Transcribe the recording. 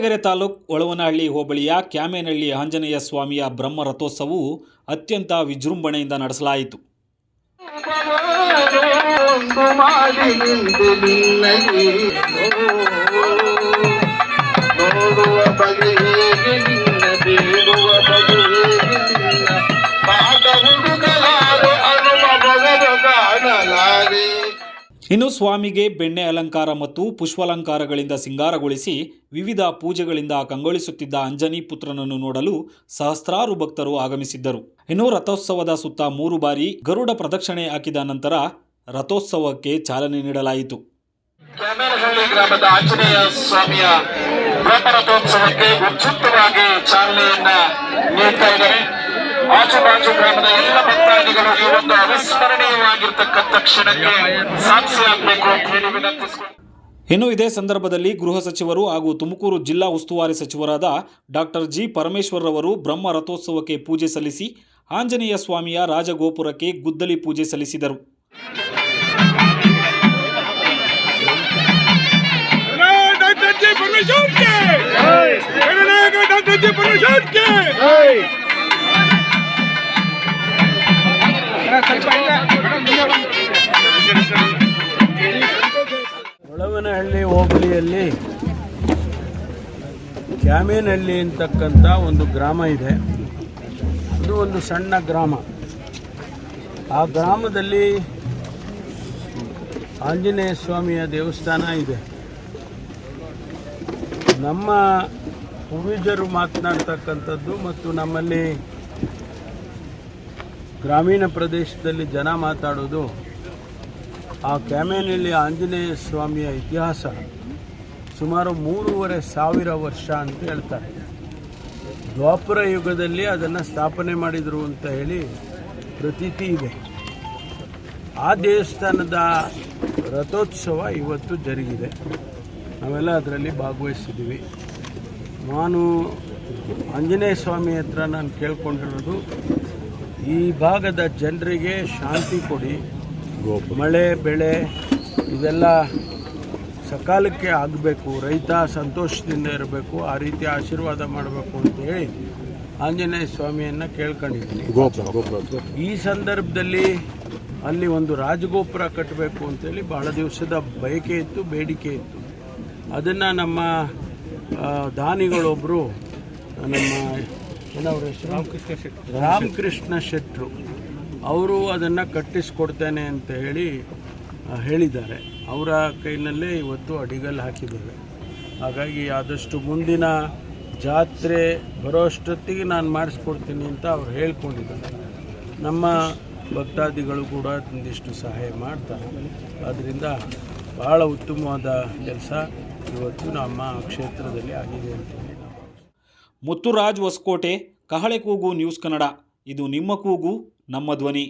ಕೊರಟಗೆರೆ ತಾಲೂಕ್ ಒಳವನಹಳ್ಳಿ ಹೋಬಳಿಯ ಕ್ಯಾಮೇನಹಳ್ಳಿ ಆಂಜನೇಯ ಸ್ವಾಮಿಯ ಬ್ರಹ್ಮ ರಥೋತ್ಸವವು ಅತ್ಯಂತ ವಿಜೃಂಭಣೆಯಿಂದ ನಡೆಸಲಾಯಿತು. ಇನ್ನು ಸ್ವಾಮಿಗೆ ಬೆಣ್ಣೆ ಅಲಂಕಾರ ಮತ್ತು ಪುಷ್ಪಾಲಂಕಾರಗಳಿಂದ ಸಿಂಗಾರಗೊಳಿಸಿ ವಿವಿಧ ಪೂಜೆಗಳಿಂದ ಕಂಗೊಳಿಸುತ್ತಿದ್ದ ಅಂಜನಿ ಪುತ್ರನನ್ನು ನೋಡಲು ಸಹಸ್ರಾರು ಭಕ್ತರು ಆಗಮಿಸಿದ್ದರು. ಇನ್ನು ರಥೋತ್ಸವದ ಸುತ್ತ ಮೂರು ಬಾರಿ ಗರುಡ ಪ್ರದಕ್ಷಿಣೆ ಹಾಕಿದ ನಂತರ ರಥೋತ್ಸವಕ್ಕೆ ಚಾಲನೆ ನೀಡಲಾಯಿತು. ಗ್ರಾಮದ ಗ್ರಾಮದ ಎಲ್ಲ ಈ ಒಂದು ಕ್ಷಣಕ್ಕೆ ಸಾಕ್ಷಿಯಾಗಬೇಕು ಇನ್ನು ಇದೇ ಸಂದರ್ಭದಲ್ಲಿ ಗೃಹ ಸಚಿವರು ಹಾಗೂ ತುಮಕೂರು ಜಿಲ್ಲಾ ಉಸ್ತುವಾರಿ ಸಚಿವರಾದ ಡಾಕ್ಟರ್ ಜಿ ಪರಮೇಶ್ವರ್ರವರು ಬ್ರಹ್ಮ ರಥೋತ್ಸವಕ್ಕೆ ಪೂಜೆ ಸಲ್ಲಿಸಿ ಆಂಜನೇಯ ಸ್ವಾಮಿಯ ರಾಜಗೋಪುರಕ್ಕೆ ಗುದ್ದಲಿ ಪೂಜೆ ಸಲ್ಲಿಸಿದರು. ಡಾಕ್ಟರ್ ಜಿ! ಹೊಳವನಹಳ್ಳಿ ಹೋಬಳಿಯಲ್ಲಿ ಕ್ಯಾಮೇನಹಳ್ಳಿ ಅಂತಕ್ಕಂಥ ಒಂದು ಗ್ರಾಮ ಇದೆ. ಅದು ಒಂದು ಸಣ್ಣ ಗ್ರಾಮ. ಆ ಗ್ರಾಮದಲ್ಲಿ ಆಂಜನೇಯ ಸ್ವಾಮಿಯ ದೇವಸ್ಥಾನ ಇದೆ. ನಮ್ಮ ಪೂರ್ವಜರು ಮಾತನಾಡ್ತಕ್ಕಂಥದ್ದು ಮತ್ತು ನಮ್ಮಲ್ಲಿ ಗ್ರಾಮೀಣ ಪ್ರದೇಶದಲ್ಲಿ ಜನ ಮಾತಾಡೋದು ಆ ಕ್ಯಾಮೇನಹಳ್ಳಿ ಆಂಜನೇಯ ಸ್ವಾಮಿಯ ಇತಿಹಾಸ ಸುಮಾರು ಮೂರುವರೆ ಸಾವಿರ ವರ್ಷ ಅಂತ ಹೇಳ್ತಾರೆ. ದ್ವಾಪರ ಯುಗದಲ್ಲಿ ಅದನ್ನು ಸ್ಥಾಪನೆ ಮಾಡಿದರು ಅಂತ ಹೇಳಿ ಪ್ರತೀತಿ ಇದೆ. ಆ ದೇವಸ್ಥಾನದ ರಥೋತ್ಸವ ಇವತ್ತು ಜರುಗಿದೆ. ನಾವೆಲ್ಲ ಅದರಲ್ಲಿ ಭಾಗವಹಿಸಿದ್ದೀವಿ. ನಾನು ಆಂಜನೇಯ ಸ್ವಾಮಿ ಹತ್ರ ನಾನು ಕೇಳ್ಕೊಂಡಿರೋದು ಈ ಭಾಗದ ಜನರಿಗೆ ಶಾಂತಿ ಕೊಡಿ. ಮಳೆ ಬೆಳೆ ಇದೆಲ್ಲ ಸಕಾಲಕ್ಕೆ ಆಗಬೇಕು. ರೈತ ಸಂತೋಷದಿಂದ ಇರಬೇಕು. ಆ ರೀತಿ ಆಶೀರ್ವಾದ ಮಾಡಬೇಕು ಅಂತ ಹೇಳಿ ಆಂಜನೇಯ ಸ್ವಾಮಿಯನ್ನು ಕೇಳ್ಕೊಂಡಿದ್ದೀನಿ. ಈ ಸಂದರ್ಭದಲ್ಲಿ ಅಲ್ಲಿ ಒಂದು ರಾಜಗೋಪುರ ಕಟ್ಟಬೇಕು ಅಂತೇಳಿ ಭಾಳ ದಿವಸದ ಬಯಕೆ ಇತ್ತು ಬೇಡಿಕೆ ಇತ್ತು. ಅದನ್ನು ನಮ್ಮ ದಾನಿಗಳೊಬ್ಬರು ನಮ್ಮ ರಾಮಕೃಷ್ಣ ಶೆಟ್ರು ಅವರು ಅದನ್ನು ಕಟ್ಟಿಸ್ಕೊಡ್ತೇನೆ ಅಂತ ಹೇಳಿ ಹೇಳಿದ್ದಾರೆ. ಅವರ ಕೈನಲ್ಲೇ ಇವತ್ತು ಅಡಿಗಲ್ ಹಾಕಿದ್ದೇವೆ. ಹಾಗಾಗಿ ಆದಷ್ಟು ಮುಂದಿನ ಜಾತ್ರೆ ಬರೋಷ್ಟೊತ್ತಿಗೆ ನಾನು ಮಾಡಿಸ್ಕೊಡ್ತೀನಿ ಅಂತ ಅವ್ರು ಹೇಳ್ಕೊಂಡಿದ್ದಾರೆ. ನಮ್ಮ ಭಕ್ತಾದಿಗಳು ಕೂಡ ಒಂದಿಷ್ಟು ಸಹಾಯ ಮಾಡ್ತಾರೆ. ಆದ್ದರಿಂದ ಭಾಳ ಉತ್ತಮವಾದ ಕೆಲಸ ಇವತ್ತು ನಮ್ಮ ಕ್ಷೇತ್ರದಲ್ಲಿ ಆಗಿದೆ ಅಂತ. ಮುತ್ತುರಾಜ್ ಹೊಸಕೋಟೆ ಕಹಳೆ ಕೂಗು ನ್ಯೂಸ್ ಕನ್ನಡ. ಇದು ನಿಮ್ಮ ಕೂಗು ನಮ್ಮ ಧ್ವನಿ.